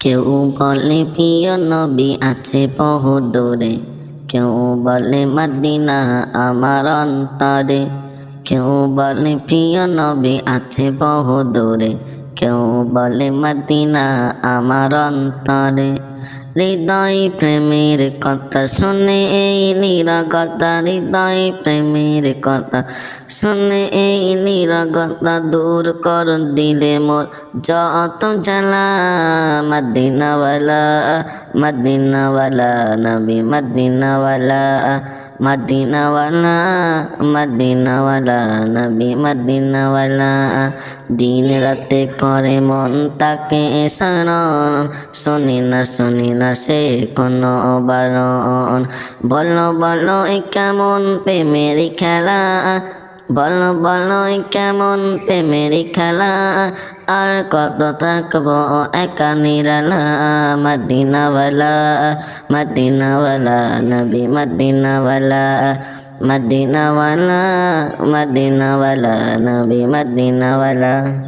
কেউ বলে, প্রিয় নবী আছে বহু দূরে কেউ বলে, মদিনা আমার অন্তরে। কেউ বলে, প্রিয় নবী আছে বহু দূরে কেউ বলে, মদিনা আমার অন্তরে। হৃদয় প্রেমের কথা শুনে এই নিরাগতা হৃদয় প্রেমের কথা শুনে এই নিরাগতা দূর কর দিলে মোর যত জ্বালা। মদিনাওয়ালা মদিনাওয়ালা নবী, মদিনাওয়ালা মদিনাওয়ালা মদিনাওয়ালা, নবী মদিনাওয়ালা। দিন রাতে করে মন তাকে শরণ শুনি না শুনি না সে কোনো বারণ। বলো বলো, এ কেমন প্রেমের খেলা? বলো বলো কেমন প্রেমের খেলা? আর কত থাকব একা নিরালা? মদিনাওয়ালা মদিনাওয়ালা, নবী মদিনাওয়ালা মদিনাওয়ালা মদিনাওয়ালা, নবী মদিনাওয়ালা।